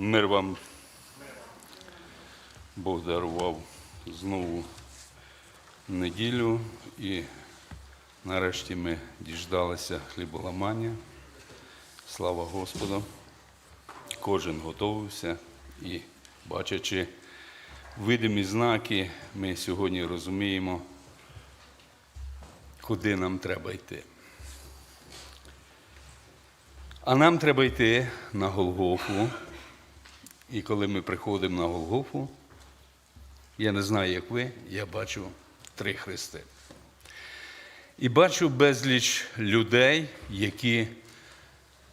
Мир вам Бог дарував знову неділю і нарешті ми діждалися хліболамання. Слава Господу. Кожен готовився і бачачи видимі знаки, ми сьогодні розуміємо, куди нам треба йти. А нам треба йти на Голгофу. І коли ми приходимо на Голгофу, я не знаю, як ви, я бачу три хрести. І бачу безліч людей, які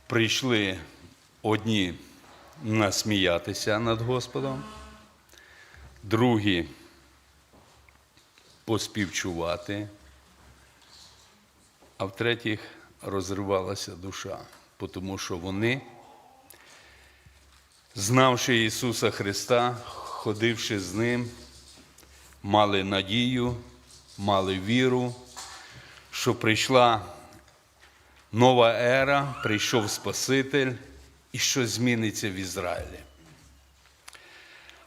прийшли одні насміятися над Господом, другі поспівчувати, а в-третіх розривалася душа, тому що вони, знавши Ісуса Христа, ходивши з Ним, мали надію, мали віру, що прийшла нова ера, прийшов Спаситель і що зміниться в Ізраїлі.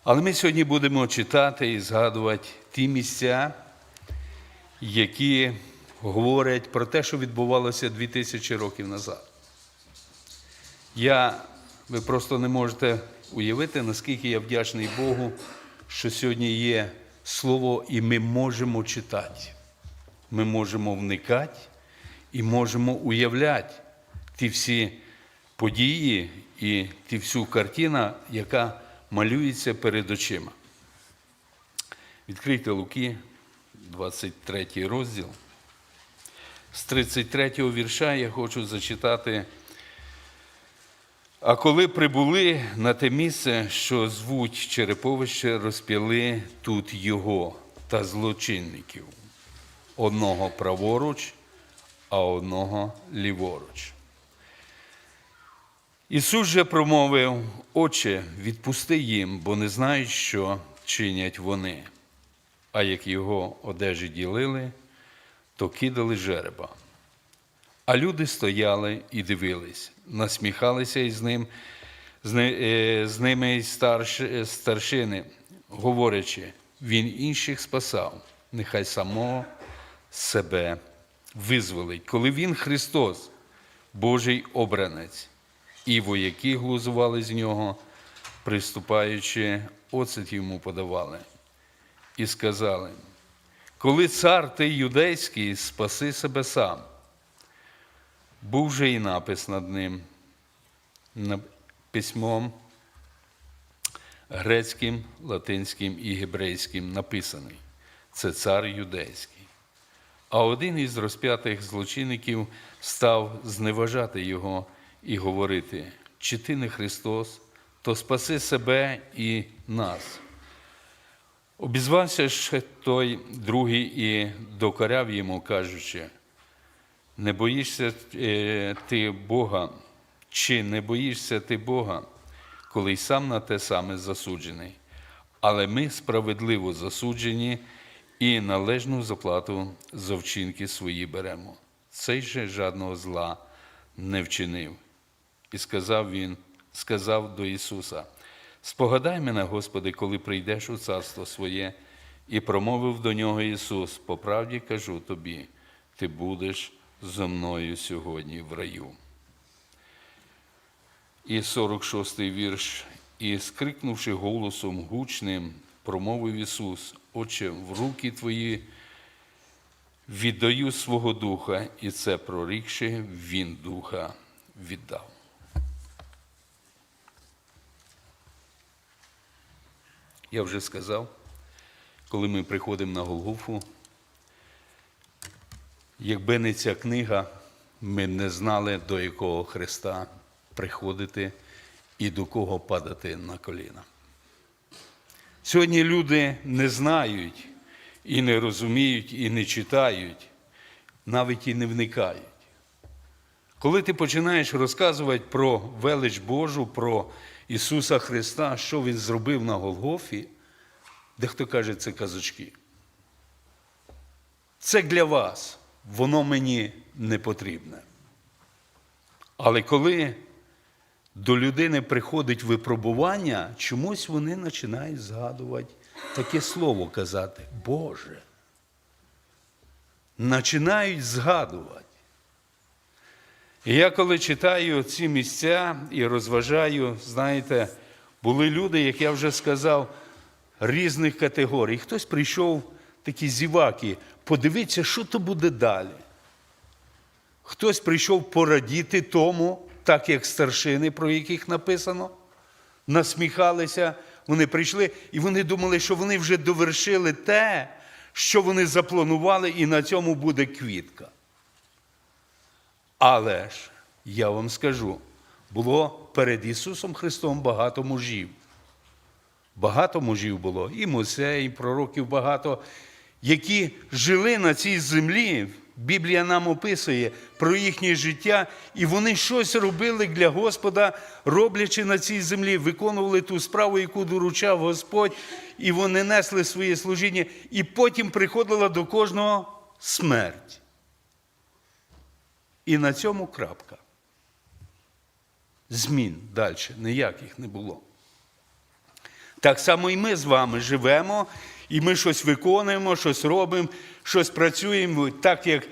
Але ми сьогодні будемо читати і згадувати ті місця, які говорять про те, що відбувалося 2000 років назад. Я, ви просто не можете уявити, наскільки я вдячний Богу, що сьогодні є слово, і ми можемо читати. Ми можемо вникати і можемо уявляти ті всі події і ті всю картину, яка малюється перед очима. Відкрийте Луки, 23 розділ. З 33 вірша я хочу зачитати. А коли прибули на те місце, що звуть Череповище, розп'яли тут його та злочинників, одного праворуч, а одного ліворуч. Ісус же промовив, Отче, відпусти їм, бо не знають, що чинять вони. А як його одежі ділили, то кидали жереба. А люди стояли і дивились, насміхалися із ним, з е, ними й е, старшини, говорячи, він інших спасав, нехай самого себе визволить. Коли він Христос, Божий обранець, і вояки глузували з нього, приступаючи, оцет йому подавали, і сказали: коли цар ти юдейський, спаси себе сам. Був же і напис над ним на- письмом грецьким, латинським і гебрейським написаний. Це цар юдейський. А один із розп'ятих злочинників став зневажати його і говорити: чи ти не Христос, то спаси себе і нас. Обізвався ж той другий і докоряв йому, кажучи, не боїшся е, ти Бога, чи не боїшся ти Бога, коли й сам на те саме засуджений. Але ми справедливо засуджені і належну заплату за вчинки свої беремо. Цей же жадного зла не вчинив. І сказав він, сказав до Ісуса: Спогадай мене, Господи, коли прийдеш у царство своє, і промовив до нього Ісус: По правді кажу тобі, ти будеш зо мною сьогодні в раю. І 46-й вірш. І, скрикнувши голосом гучним, промовив Ісус, Отче, в руки Твої віддаю свого духа, і це прорікши, Він духа віддав. Я вже сказав, коли ми приходимо на Голгофу, якби не ця книга, ми не знали, до якого Христа приходити і до кого падати на коліна. Сьогодні люди не знають і не розуміють, і не читають, навіть і не вникають. Коли ти починаєш розказувати про велич Божу, про Ісуса Христа, що Він зробив на Голгофі, дехто каже, це казочки. Це для вас, воно мені не потрібне. Але коли до людини приходить випробування, чомусь вони починають згадувати таке слово казати Боже. Починають згадувати. І я коли читаю ці місця і розважаю, знаєте, були люди, як я вже сказав, різних категорій. Хтось прийшов такі зіваки, подивіться, що то буде далі. Хтось прийшов порадіти тому, так як старшини, про яких написано, насміхалися, вони прийшли і вони думали, що вони вже довершили те, що вони запланували, і на цьому буде квітка. Але ж, я вам скажу, було перед Ісусом Христом багато мужів. Багато мужів було, і Мойсей, і пророків багато, які жили на цій землі. Біблія нам описує про їхнє життя, і вони щось робили для Господа, роблячи на цій землі, виконували ту справу, яку доручав Господь, і вони несли своє служіння, і потім приходила до кожного смерть. І на цьому крапка. Змін далі ніяких не було. Так само і ми з вами живемо, і ми щось виконуємо, щось робимо, щось працюємо, так як,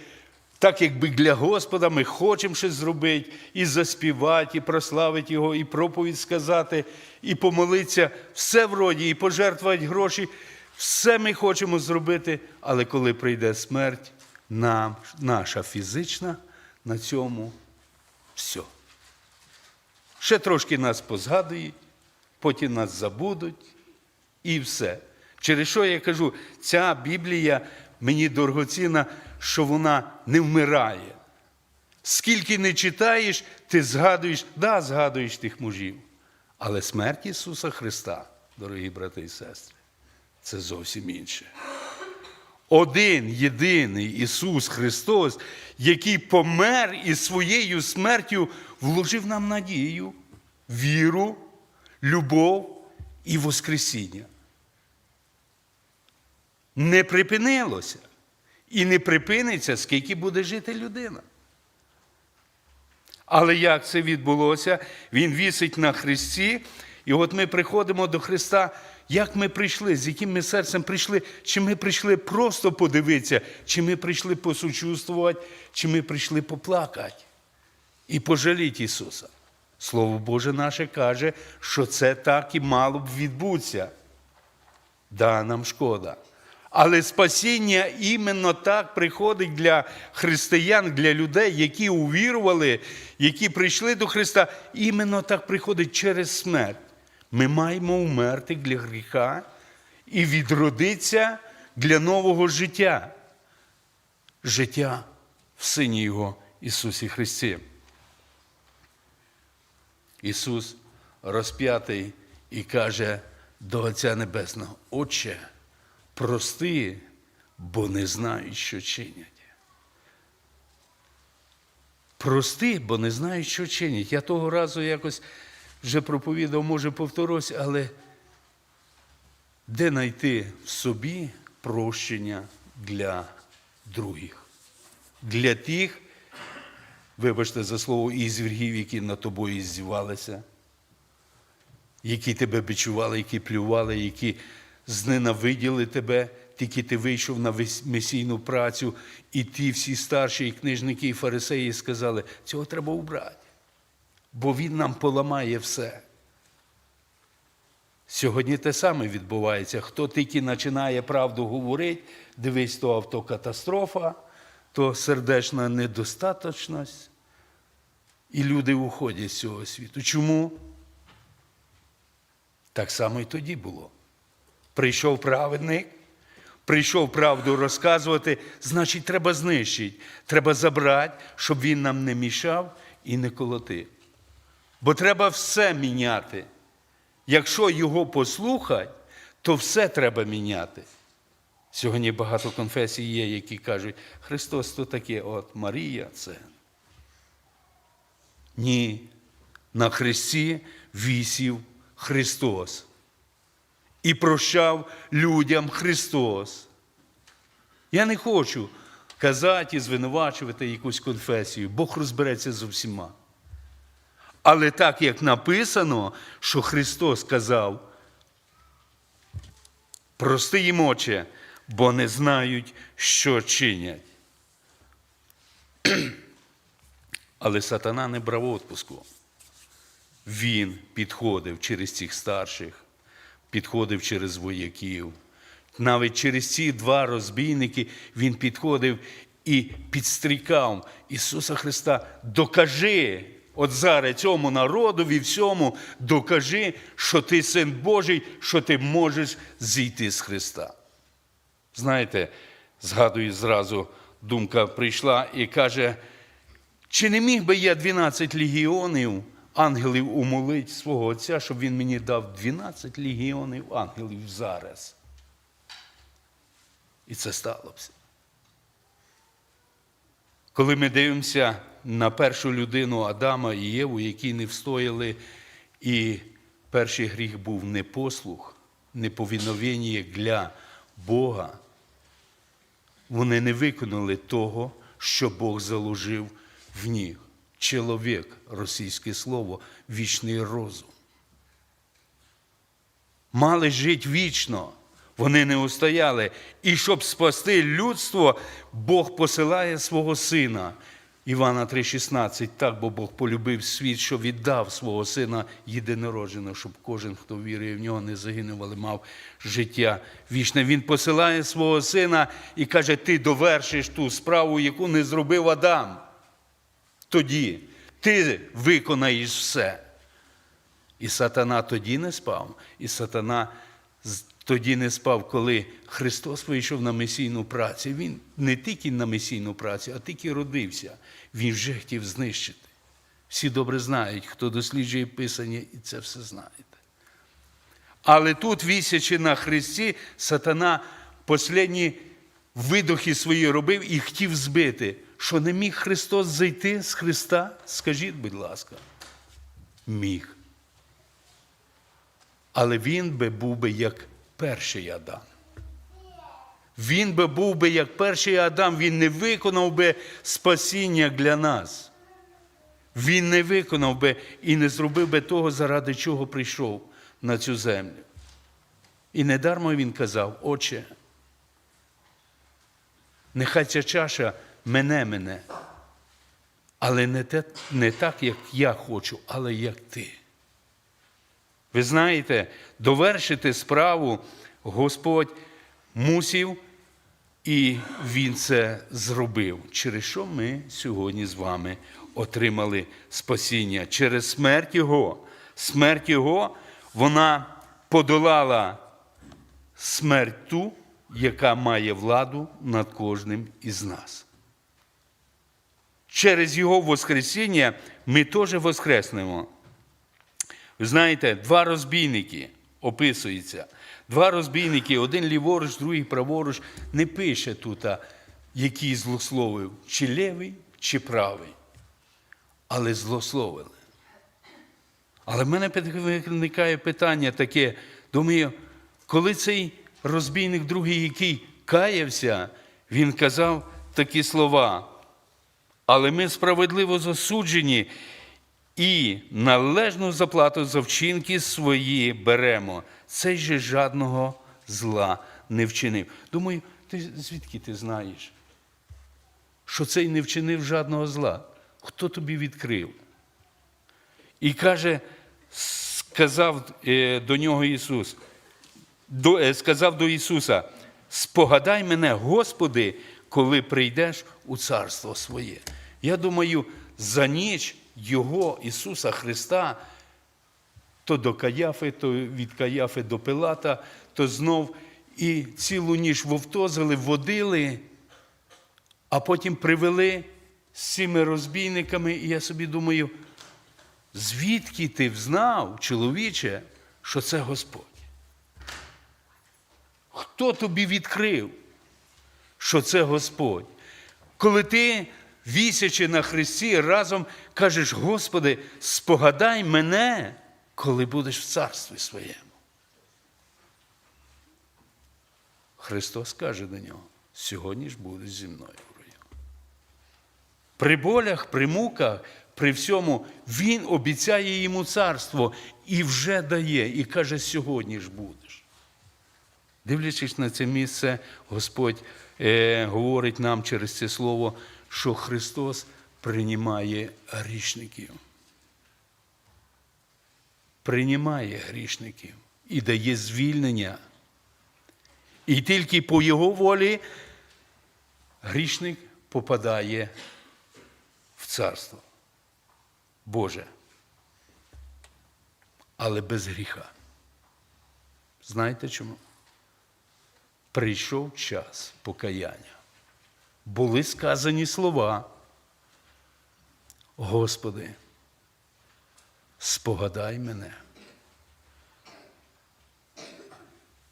так якби для Господа ми хочемо щось зробити, і заспівати, і прославити Його, і проповідь сказати, і помолитися. Все вроді, і пожертвувати гроші. Все ми хочемо зробити, але коли прийде смерть, нам, наша фізична на цьому все. Ще трошки нас позгадують, потім нас забудуть і все. Через що я кажу, ця Біблія мені дорогоцінна, що вона не вмирає. Скільки не читаєш, ти згадуєш, да, згадуєш тих мужів. Але смерть Ісуса Христа, дорогі брати і сестри, це зовсім інше. Один єдиний Ісус Христос, який помер і своєю смертю вложив нам надію, віру, любов і Воскресіння. Не припинилося і не припиниться, скільки буде жити людина. Але як це відбулося? Він вісить на Христі, і от ми приходимо до Христа. Як ми прийшли, з яким ми серцем прийшли, чи ми прийшли просто подивитися, чи ми прийшли посучувствувати, чи ми прийшли поплакати і пожаліти Ісуса. Слово Боже наше каже, що це так і мало б відбутися. Да, нам шкода. Але спасіння іменно так приходить для християн, для людей, які увірували, які прийшли до Христа. Іменно так приходить через смерть. Ми маємо вмерти для гріха і відродитися для нового життя. Життя в Сині Його Ісусі Христі. Ісус розп'ятий і каже до Отця Небесного, Отче, прости, бо не знають, що чинять. Прости, бо не знають, що чинять. Я того разу якось вже проповідав, може, повторюсь, але де знайти в собі прощення для других? Для тих, вибачте за слово, ізвергів, які над тобою здівалися, які тебе бичували, які плювали, які зненавиділи тебе, тільки ти вийшов на месійну працю, і ті всі старші і книжники, і фарисеї сказали, цього треба убрати, бо він нам поламає все. Сьогодні те саме відбувається. Хто тільки починає правду говорити, дивись, то автокатастрофа, то сердечна недостаточність, і люди уходять з цього світу. Чому? Так само і тоді було. Прийшов праведник, прийшов правду розказувати, значить, треба знищити, треба забрати, щоб він нам не мішав і не колотив. Бо треба все міняти. Якщо його послухати, то все треба міняти. Сьогодні багато конфесій є, які кажуть, Христос то таке, от Марія це. Ні. На Христі вісів Христос. І прощав людям Христос. Я не хочу казати і звинувачувати якусь конфесію. Бог розбереться з усіма. Але так як написано, що Христос сказав, прости їм очі, бо не знають, що чинять. Але сатана не брав відпуску. Він підходив через цих старших, підходив через вояків. Навіть через ці два розбійники він підходив і підстрікав Ісуса Христа. Докажи, от зараз цьому народові всьому, докажи, що ти син Божий, що ти можеш зійти з Христа. Знаєте, згадую зразу, думка прийшла і каже, чи не міг би я 12 легіонів ангелів умолити свого Отця, щоб він мені дав 12 легіонів ангелів зараз? І це сталося. Коли ми дивимося на першу людину Адама і Єву, які не встояли, і перший гріх був непослух, неповіновення для Бога, вони не виконали того, що Бог заложив в них. Чоловік, російське слово, вічний розум. Мали жити вічно, вони не устояли. І щоб спасти людство, Бог посилає свого сина. Івана 3,16, так, бо Бог полюбив світ, що віддав свого сина єдинородженого, щоб кожен, хто вірує в нього, не загинув, але мав життя вічне. Він посилає свого сина і каже: Ти довершиш ту справу, яку не зробив Адам. Тоді ти виконаєш все. І сатана тоді не спав, і сатана тоді не спав, коли Христос вийшов на месійну працю. Він не тільки на месійну працю, а тільки родився. Він вже хотів знищити. Всі добре знають, хто досліджує Писання, і це все знаєте. Але тут, вісячи на Христі, сатана останні видохи свої робив і хотів збити. Що не міг Христос зайти з Христа? Скажіть, будь ласка, міг. Але він би був би як перший Адам. Він би був би як перший Адам, він не виконав би спасіння для нас. Він не виконав би і не зробив би того, заради чого прийшов на цю землю. І недармо він казав, Отче, нехай ця чаша мене мене, але не, те, не так, як я хочу, але як ти. Ви знаєте, довершити справу Господь мусів, і Він це зробив, через що ми сьогодні з вами отримали спасіння. Через смерть Його. Смерть Його, вона подолала смерть ту, яка має владу над кожним із нас. Через Його Воскресіння ми теж воскреснемо. Знаєте, два розбійники описуються. Два розбійники, один ліворуч, другий праворуч, не пише тут, який злословив, чи лівий, чи правий. Але злословили. Але в мене виникає питання таке. Думаю, коли цей розбійник другий, який каявся, він казав такі слова. Але ми справедливо засуджені і належну заплату за вчинки свої беремо. Цей же жадного зла не вчинив. Думаю, ти звідки ти знаєш, що цей не вчинив жадного зла? Хто тобі відкрив? І каже, сказав е, до нього Ісус, е, сказав до Ісуса: спогадай мене, Господи, коли прийдеш у царство своє. Я думаю, за ніч Його, Ісуса Христа, то до Каяфи, то від Каяфи до Пилата, то знов і цілу ніч вовтозили, водили, а потім привели з цими розбійниками. І я собі думаю, звідки ти взнав, чоловіче, що це Господь? Хто тобі відкрив, що це Господь? Коли ти, вісячи на Христі, разом кажеш, Господи, спогадай мене, коли будеш в царстві своєму. Христос каже до нього, сьогодні ж будеш зі мною. При болях, при муках, при всьому Він обіцяє йому царство і вже дає, і каже, сьогодні ж будеш. Дивлячись на це місце, Господь е, говорить нам через це слово, що Христос приймає грішників. Приймає грішників і дає звільнення. І тільки по Його волі грішник попадає в царство Боже. Але без гріха. Знаєте чому? Прийшов час покаяння. Були сказані слова. Господи, спогадай мене.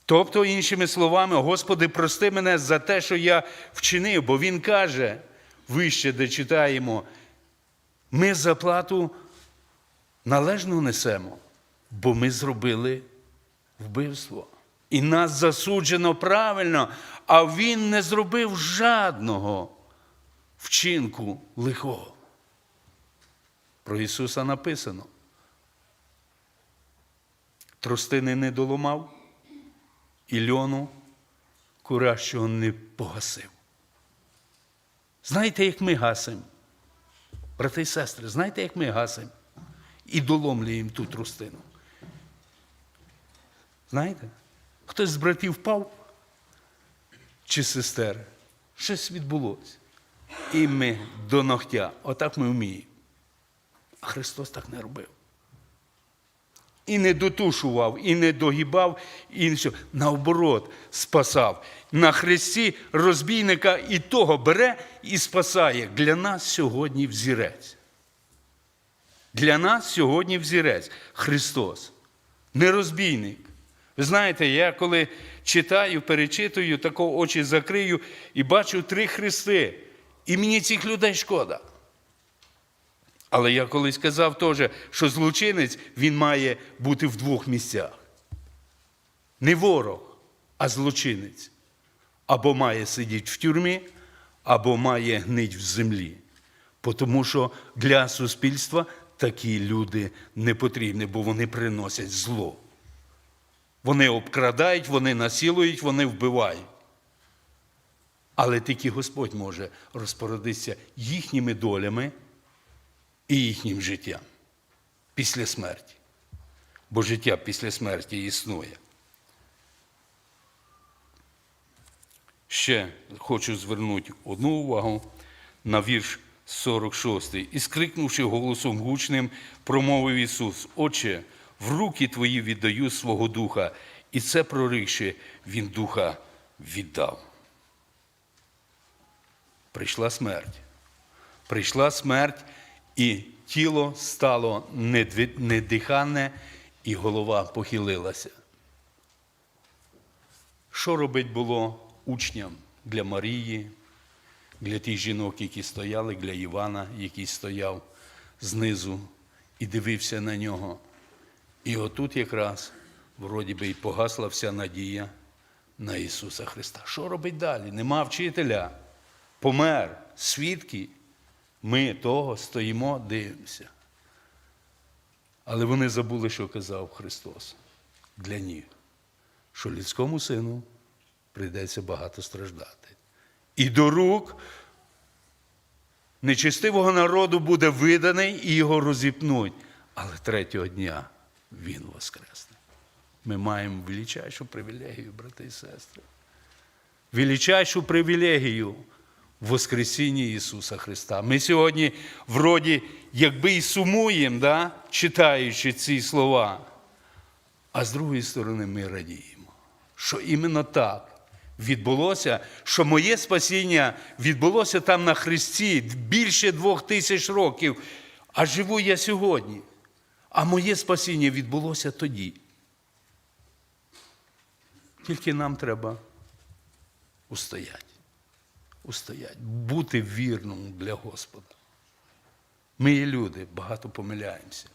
Тобто, іншими словами, Господи, прости мене за те, що я вчинив, бо Він каже, вище, де читаємо, ми заплату належно несемо, бо ми зробили вбивство. І нас засуджено правильно, а Він не зробив жадного вчинку лихого. Про Ісуса написано. Тростини не доломав, і льону куращого не погасив. Знаєте, як ми гасимо? Брати і сестри, знаєте, як ми гасимо? І доломлюємо ту тростину. Знаєте? Хтось з братів впав чи сестер, щось відбулося. І ми до ногтя, отак ми вміємо. А Христос так не робив. І не дотушував, і не догибав, і нічого. Наоборот, спасав. На хресті розбійника і того бере і спасає. Для нас сьогодні взірець. Для нас сьогодні взірець Христос, не розбійник. Ви знаєте, я коли читаю, перечитую, тако очі закрию і бачу три хрести. І мені цих людей шкода. Але я колись казав теж, що злочинець він має бути в двох місцях. Не ворог, а злочинець. Або має сидіти в тюрмі, або має гнить в землі. Тому що для суспільства такі люди не потрібні, бо вони приносять зло. Вони обкрадають, вони насилують, вони вбивають. Але тільки Господь може розпорядитися їхніми долями і їхнім життям після смерті. Бо життя після смерті існує. Ще хочу звернути одну увагу на вірш 46. І скрикнувши голосом гучним, промовив Ісус: Отче, в руки твої віддаю свого духа, і це прорикши, Він духа віддав. Прийшла смерть. Прийшла смерть, і тіло стало недиханне, і голова похилилася. Що робить було учням для Марії, для тих жінок, які стояли, для Івана, який стояв знизу і дивився на нього. І отут якраз, вроді би, і погасла вся надія на Ісуса Христа. Що робить далі? Нема вчителя, помер, свідки. Ми того стоїмо, дивимося. Але вони забули, що казав Христос для них, що людському сину прийдеться багато страждати. І до рук нечистивого народу буде виданий і його розіпнуть. Але третього дня він воскресне. Ми маємо величайшу привілегію, брати і сестри. Величайшу привілегію в Воскресінні Ісуса Христа. Ми сьогодні, вроді, якби і сумуємо, да, читаючи ці слова, а з другої сторони ми радіємо, що іменно так відбулося, що моє спасіння відбулося там на Христі більше двох тисяч років, а живу я сьогодні. А моє спасіння відбулося тоді. Тільки нам треба устояти. Устояти, бути вірним для Господа. Ми є люди, багато помиляємося.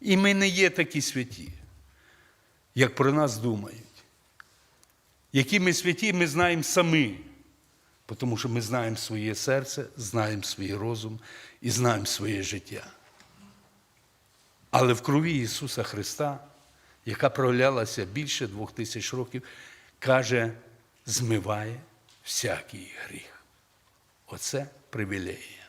І ми не є такі святі, як про нас думають. Які ми святі, ми знаємо самі. Тому що ми знаємо своє серце, знаємо свій розум і знаємо своє життя. Але в крові Ісуса Христа, яка проявлялася більше двох тисяч років, каже, змиває всякий гріх. Оце привілегія.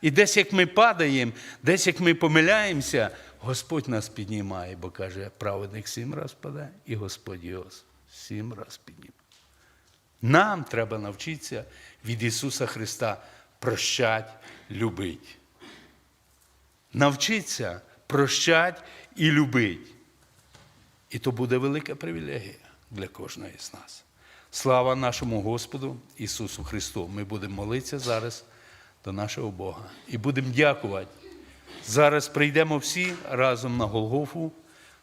І десь як ми падаємо, десь як ми помиляємося, Господь нас піднімає, бо каже, праведник сім раз падає, і Господь його сім раз піднімає. Нам треба навчитися від Ісуса Христа прощать, любить. Навчитися прощать і любить. І то буде велика привілегія для кожного з нас. Слава нашому Господу Ісусу Христу! Ми будемо молитися зараз до нашого Бога. І будемо дякувати. Зараз прийдемо всі разом на Голгофу,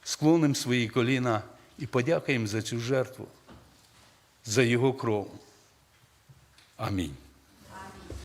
склонимо свої коліна і подякуємо за цю жертву, за Його кров. Амінь.